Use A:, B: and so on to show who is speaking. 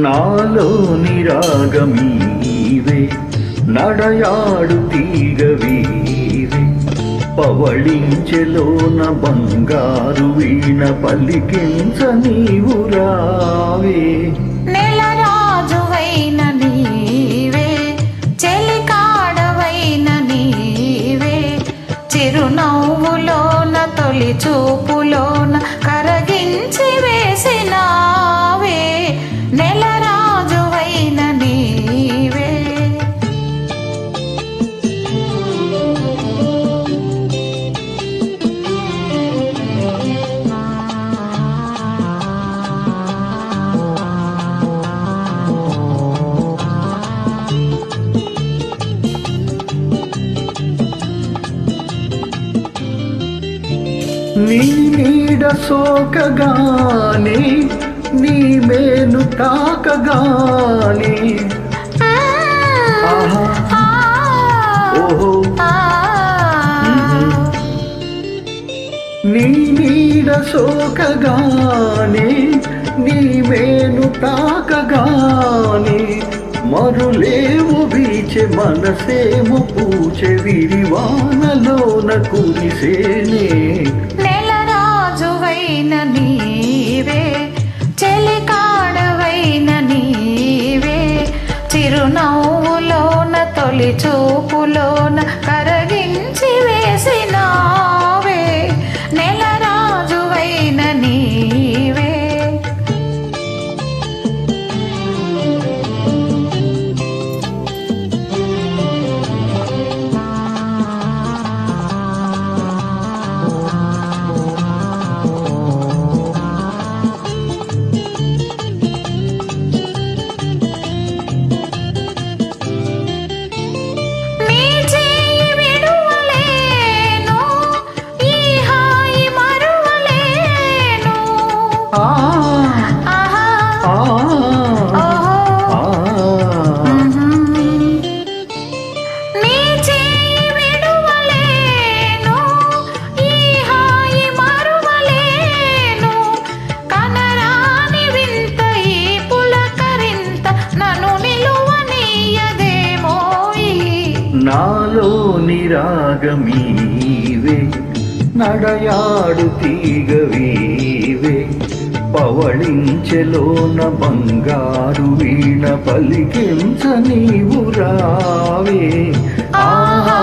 A: నాలో నిరాగమీవే నడయాడు తీగవీవే. పవళించెలోన బంగారు వీణ పలికించ నీవు రావే.
B: నెలరాజువైన నీవే చెలికాడవైన నీవే. చిరునవ్వులోన తొలి చూపులోన
A: నీ నీడ సోకగానే నీ మేను తాకగానే. ఓహో. నీ నీడ సోకగానే నీ మేను తాకగానే. మరులేవు బీచె మనసేము పూచె విరివానలోన కురిసేనే
B: నెలరాజువైన నీ
A: నాలోని రాగమీవే నడయాడు తీగవీవే పవళించెలోన బంగారు వీణ పలికించ నీవు రావే. ఆహా